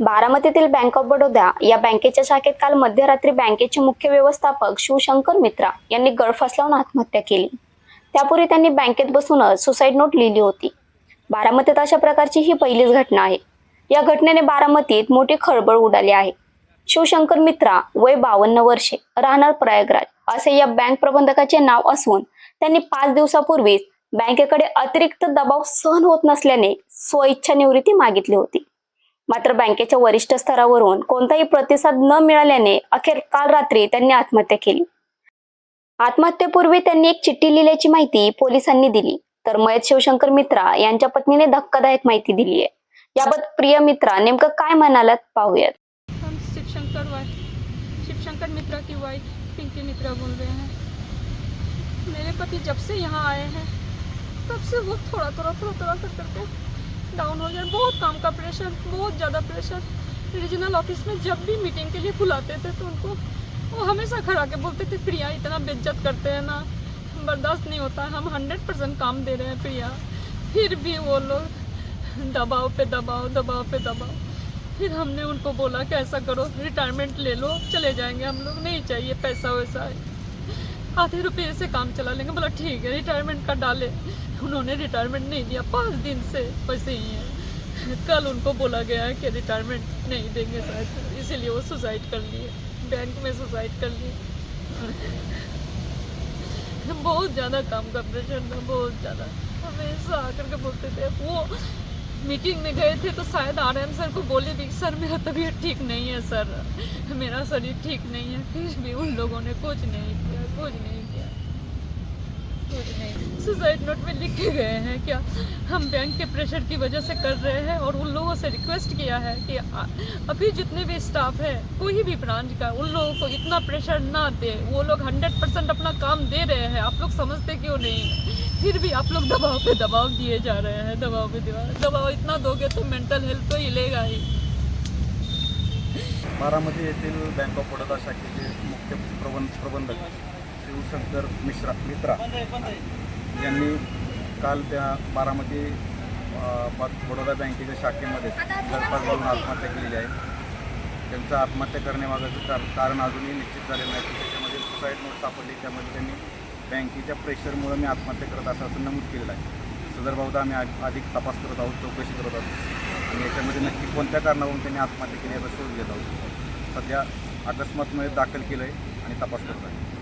बारामतीतील bank of Baroda या बँकेच्या शाखेत काल मध्यरात्री बँकेचे मुख्य व्यवस्थापक शिवशंकर मित्रा यांनी गळफास लावून आत्महत्या केली. त्यापूर्वी त्यांनी बँकेत बसूनच सुसाईड नोट लिहिली होती. बारामतीत अशा प्रकारची ही पहिलीच घटना आहे. या घटनेने बारामतीत मोठी खळबळ उडाली आहे. शिवशंकर मित्रा वय बावन्न वर्षे राहणार प्रयागराज असे या बँक प्रबंधकाचे नाव असून त्यांनी पाच दिवसापूर्वीच बँकेकडे अतिरिक्त दबाव सहन होत नसल्याने स्वइच्छा निवृत्ती मागितली होती. मात्र बँकेच्या वरिष्ठ स्तरावरून कोणताही प्रतिसाद न मिळाल्याने अखेर काल रात्री त्यांनी आत्महत्या केली. आत्महत्येपूर्वी त्यांनी एक चिठ्ठी लिहिल्याची माहिती पोलिसांनी दिली. तर मयत शिवशंकर मित्रा यांच्या पत्नीने धक्कादायक माहिती दिली आहे याबाबत प्रिय मित्रा नेमकं काय म्हणालात? पाहूयात. हम शिवशंकर वाइफ शिवशंकर मित्रा की वाइफ पिंकी मित्रा बोल रहे हैं। मेरे पति जब से यहाँ आए हैं तब से वो थोड़ा थोड़ा थोड़ा थोड़ा कर करके डाउन हो गए बहुत काम का प्रेशर बहुत ज़्यादा प्रेशर रीजनल ऑफ़िस में जब भी मीटिंग के लिए बुलाते थे तो उनको वो हमेशा खड़ा के बोलते थे, प्रिया, इतना बेइज्जत करते हैं ना, बर्दाश्त नहीं होता, हम हंड्रेड परसेंट काम दे रहे हैं, प्रिया। फिर भी वो लोग दबाव पे दबाव दबाव पे दबाव। फिर हमने उनको बोला कि ऐसा करो रिटायरमेंट ले लो, चले जाएँगे हम लोग, नहीं चाहिए पैसा वैसा। आधे रुपये से काम चला लेंगे। बोला, ठीक है रिटायरमेंट का डाले। उन्होंने रिटायरमेंट नहीं दिया, पाँच दिन से वैसे ही है। कल उनको बोला गया है कि रिटायरमेंट नहीं देंगे शायद, इसीलिए वो सुसाइड कर लिए बैंक में सुसाइड कर लिए। बहुत ज़्यादा काम का प्रेशर था, बहुत ज़्यादा। हमेशा आकर के बोलते थे, वो मीटिंग में गए थे तो शायद आर एम सर को बोले भी, सर, मेरा तबीयत ठीक नहीं है, सर। मेरा शरीर ठीक नहीं है, फिर भी उन लोगों ने कुछ नहीं किया, कुछ नहीं किया। कुछ नहीं। सुसाइड नोट में लिखे गए हैं क्या हम बैंक के प्रेशर की वजह से कर रहे हैं और उन लोगों से रिक्वेस्ट किया है कि अभी जितने भी स्टाफ है, कोई भी ब्रांच का, उन लोगों को इतना प्रेशर ना दे। वो लोग हंड्रेड परसेंट अपना काम दे रहे हैं। आप लोग समझते क्यों नहीं? फिर भी आप लोग दबाव पे दबाव दिए जा रहे हैं दबाव पे दबाव दबाव इतना दोगे तो मेंटल हेल्थ तो हिलेगा ही। बारामती येथील बँक ऑफ बडोदा शाखेचे मुख्य प्रबंध प्रबंधक शिवशंकर मिश्रा मित्रा यांनी काल त्या बारामती बडोदा बँकेच्या शाखेमध्ये गळफास घालून आत्महत्या केलेली आहे. त्यांचं आत्महत्या करण्यामागाचं कारण अजूनही निश्चित झालेलं नाही. त्याच्यामध्ये सुसाईड नोट सापडली. त्यामध्ये त्यांनी बँकेच्या प्रेशरमुळे मी आत्महत्या करत असं असं नमूद केलेलं आहे. सदर आम्ही आ- अधिक तपास करत आहोत चौकशी करत आहोत. आणि याच्यामध्ये नक्की कोणत्या कारणावरून त्यांनी आत्महत्या केली याचा शोध घेत आहोत. सध्या अकस्मातमुळे दाखल केलं आहे आणि तपास करत आहे.